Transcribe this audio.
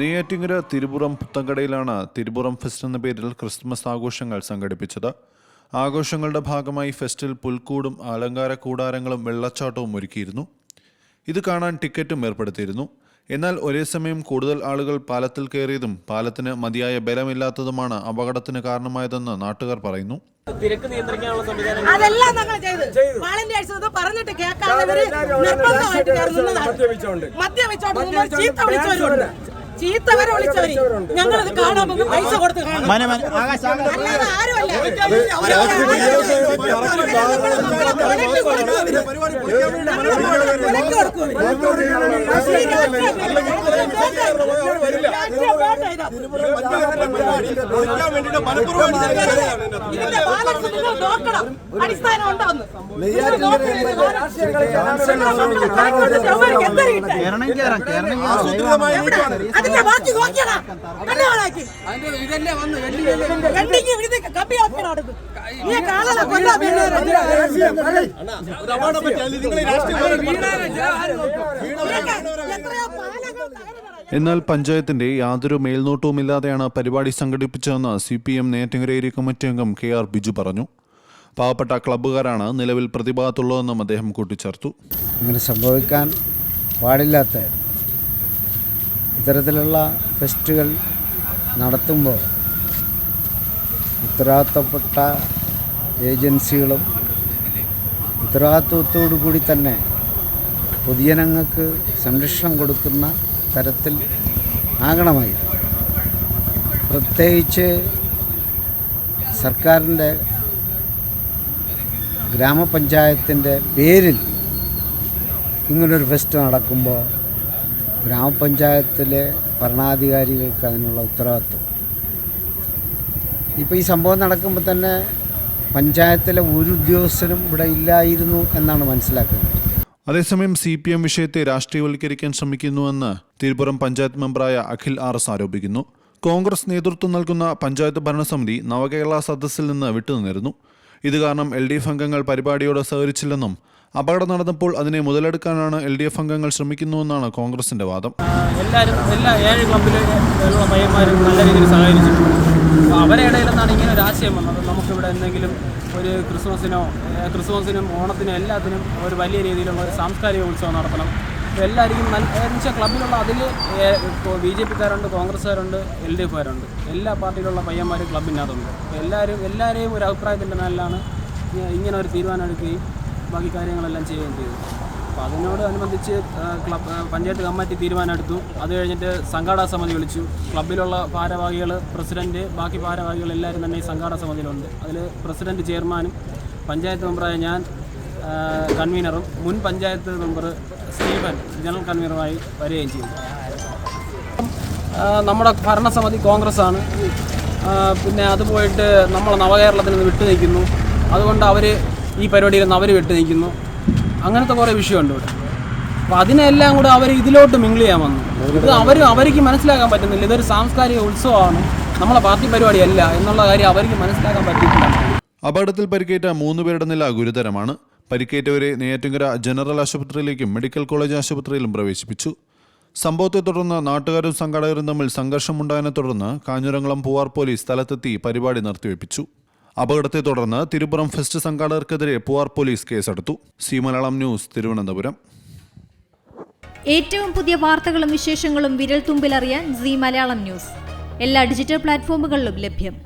നെയ്യാറ്റിങ്കര തിരുപുറം പുത്തങ്കടയിലാണ് തിരുപുറം ഫെസ്റ്റ് എന്ന പേരിൽ ക്രിസ്മസ് ആഘോഷങ്ങൾ സംഘടിപ്പിച്ചത്. ആഘോഷങ്ങളുടെ ഭാഗമായി ഫെസ്റ്റിൽ പുൽക്കൂടും അലങ്കാര കൂടാരങ്ങളും വെള്ളച്ചാട്ടവും ഒരുക്കിയിരുന്നു. ഇത് കാണാൻ ടിക്കറ്റും ഏർപ്പെടുത്തിയിരുന്നു. എന്നാൽ ഒരേ സമയം കൂടുതൽ ആളുകൾ പാലത്തിൽ കയറിയതും പാലത്തിന് മതിയായ ബലമില്ലാത്തതുമാണ് അപകടത്തിന് കാരണമായതെന്ന് നാട്ടുകാർ പറയുന്നു. തിരക്ക് നിയന്ത്രിക്കാനുള്ള സംവിധാനം അതെല്ലാം ഞങ്ങൾ ചെയ്തു. പറഞ്ഞിട്ട് കേൾക്കാതെ നിർബന്ധമായിട്ട് ചീത്ത വിളിച്ചവരുണ്ട്. ചീത്ത വരെ വിളിച്ചവര് ഞങ്ങളിത് കാണാൻ വന്ന് പൈസ കൊടുത്ത് കാണും അല്ലാതെ ആരുമല്ല ഇതിന്റെ ബാലൻസ് നിങ്ങൾ നോക്കണം അടിസ്ഥാനം നിങ്ങൾ നോക്കണം അതിന്റെ ബാക്കി നോക്കിയടാ കണ്ണുകളാക്കി രണ്ടിങ്ങി ഇവിടുത്തെ കപ്പി ആക്കണം അടുത്ത് നീ കാണല കൊല്ലാ എന്നാൽ പഞ്ചായത്തിന്റെ യാതൊരു മേൽനോട്ടവുമില്ലാതെയാണ് പരിപാടി സംഘടിപ്പിച്ചതെന്ന് സി പി എം നേറ്റങ്ങരേരി കമ്മിറ്റി അംഗം കെ ആർ ബിജു പറഞ്ഞു. പാവപ്പെട്ട ക്ലബ്ബുകാരാണ് നിലവിൽ പ്രതിഭാഗത്തുള്ളതെന്നും അദ്ദേഹം കൂട്ടിച്ചേർത്തു. ഇങ്ങനെ സംഭവിക്കാൻ പാടില്ലാത്ത ഇത്തരത്തിലുള്ള ഫെസ്റ്റുകൾ നടത്തുമ്പോൾ ഉത്തരവാദിത്തപ്പെട്ട ഏജൻസികളും ഉത്തരവാദിത്വത്തോടു കൂടി തന്നെ പൊതുജനങ്ങൾക്ക് സംരക്ഷണം കൊടുക്കുന്ന തരത്തിൽ ആകണമായി. പ്രത്യേകിച്ച് സർക്കാരിന്റെ ഗ്രാമപഞ്ചായത്തിന്റെ പേരിൽ ഇങ്ങനൊരു ഫെസ്റ്റ് നടക്കുമ്പോൾ ഗ്രാമപഞ്ചായത്തിലെ ഭരണാധികാരികൾക്ക് അതിനുള്ള ഉത്തരവാദിത്വം. ഇപ്പോൾ ഈ സംഭവം നടക്കുമ്പോൾ തന്നെ പഞ്ചായത്തിലെ ഒരു ഉദ്യോഗസ്ഥനും ഇവിടെ ഇല്ലായിരുന്നു എന്നാണ് മനസ്സിലാക്കുന്നത്. അതേസമയം സി പി എം വിഷയത്തെ രാഷ്ട്രീയവൽക്കരിക്കാൻ ശ്രമിക്കുന്നുവെന്ന് തിരുപുറം പഞ്ചായത്ത് മെമ്പറായ അഖിൽ ആർ എസ് ആരോപിക്കുന്നു. കോൺഗ്രസ് നേതൃത്വം നൽകുന്ന പഞ്ചായത്ത് ഭരണസമിതി നവകേരള സദസ്സിൽ നിന്ന് വിട്ടുനിന്നിരുന്നു. ഇത് കാരണം എൽ ഡി എഫ് അംഗങ്ങൾ പരിപാടിയോട് സഹകരിച്ചില്ലെന്നും അപകടം നടന്നപ്പോൾ അതിനെ മുതലെടുക്കാനാണ് എൽ ഡി എഫ് അംഗങ്ങൾ ശ്രമിക്കുന്നുവെന്നാണ് കോൺഗ്രസിന്റെ വാദം. എല്ലാവരും എല്ലാ ഏഴ് ക്ലബിലെ നല്ല രീതിയിൽ സഹകരിച്ചു അപ്പോൾ അവരെ നിന്നാണ് ഇങ്ങനെ ഒരു ആശയം വന്നത്. നമുക്കിവിടെ എന്തെങ്കിലും ഒരു ക്രിസ്മസിനോ ക്രിസ്മസിനും ഓണത്തിനും എല്ലാത്തിനും ഒരു വലിയ രീതിയിലുള്ള ഒരു സാംസ്കാരിക ഉത്സവം നടത്തണം. എല്ലാവർക്കും നല്ല എന്ന് വെച്ചാൽ ക്ലബിലുള്ള അതിൽ ബി ജെ പിക്കാരുണ്ട് കോൺഗ്രസ്സുകാരുണ്ട് എൽ ഡി എഫുകാരുണ്ട്. എല്ലാ പാർട്ടിയിലുള്ള പയ്യന്മാരും ക്ലബിനകത്തുണ്ട് അപ്പോൾ എല്ലാവരും എല്ലാവരെയും ഒരു അഭിപ്രായത്തിന്റെ മേലാണ് ഇങ്ങനെ ഒരു തീരുമാനം എടുക്കുകയും ബാക്കി കാര്യങ്ങളെല്ലാം ചെയ്യുകയും ചെയ്തു. അപ്പോൾ അതിനോട് അനുബന്ധിച്ച് ക്ലബ് പഞ്ചായത്ത് കമ്മിറ്റി തീരുമാനമെടുത്തു. അത് കഴിഞ്ഞിട്ട് സംഘാടക സമിതി വിളിച്ചു. ക്ലബിലുള്ള ഭാരവാഹികൾ പ്രസിഡന്റ് ബാക്കി ഭാരവാഹികൾ എല്ലാവരും തന്നെ ഈ സംഘാടക സമിതിയിലുണ്ട്. അതിൽ പ്രസിഡന്റ് ചെയർമാനും പഞ്ചായത്ത് മെമ്പറായ ഞാൻ കൺവീനറും മുൻ പഞ്ചായത്ത് മെമ്പർ സ്റ്റീഫൻ ജനറൽ കൺവീനറുമായി വരികയും ചെയ്തു. നമ്മുടെ ഭരണസമിതി കോൺഗ്രസ് ആണ് പിന്നെ അത് പോയിട്ട് നമ്മൾ നവകേരളത്തിൽ നിന്ന് വിട്ടു നിൽക്കുന്നു അതുകൊണ്ട് അവർ ഈ പരിപാടിയിൽ നിന്ന് അവർ വിട്ടു നിൽക്കുന്നു അങ്ങനത്തെ കുറേ വിഷയമുണ്ട് ഇവിടെ. അപ്പോൾ അതിനെല്ലാം കൂടെ അവർ ഇതിലോട്ട് മിങ്കിൾ ചെയ്യാൻ വന്നു. ഇത് അവർ അവർക്ക് മനസ്സിലാക്കാൻ പറ്റുന്നില്ല. ഇതൊരു സാംസ്കാരിക ഉത്സവമാണ്. നമ്മളെ പാർട്ടി പരിപാടിയല്ല എന്നുള്ള കാര്യം അവർക്ക് മനസ്സിലാക്കാൻ പറ്റിയിട്ടില്ല. അപകടത്തിൽ പരിക്കേറ്റ മൂന്ന് പേരുടെ നില ഗുരുതരമാണ്. പരിക്കേറ്റവരെ നെയ്യാറ്റിങ്കര ജനറൽ ആശുപത്രിയിലേക്കും മെഡിക്കൽ കോളേജ് ആശുപത്രിയിലും പ്രവേശിപ്പിച്ചു. സംഭവത്തെ തുടർന്ന് നാട്ടുകാരും സംഘാടകരും തമ്മിൽ സംഘർഷമുണ്ടായതിനെ തുടർന്ന് കാഞ്ഞിരംകുളം പൂവാർ പോലീസ് സ്ഥലത്തെത്തി പരിപാടി നിർത്തിവെപ്പിച്ചു. അപകടത്തെ തുടർന്ന് തിരുപ്പുറം ഫെസ്റ്റ് സംഘാടകർക്കെതിരെ പൂവാർ പോലീസ് കേസെടുത്തു. C Malayalam news Thiruvananthapuram. ഏറ്റവും പുതിയ വാർത്തകളും വിശേഷങ്ങളും വിരൽ തുമ്പിലറിയാൻ സി മലയാളം ന്യൂസ്. എല്ലാ ഡിജിറ്റൽ പ്ലാറ്റ്ഫോമുകളിലും ലഭ്യം.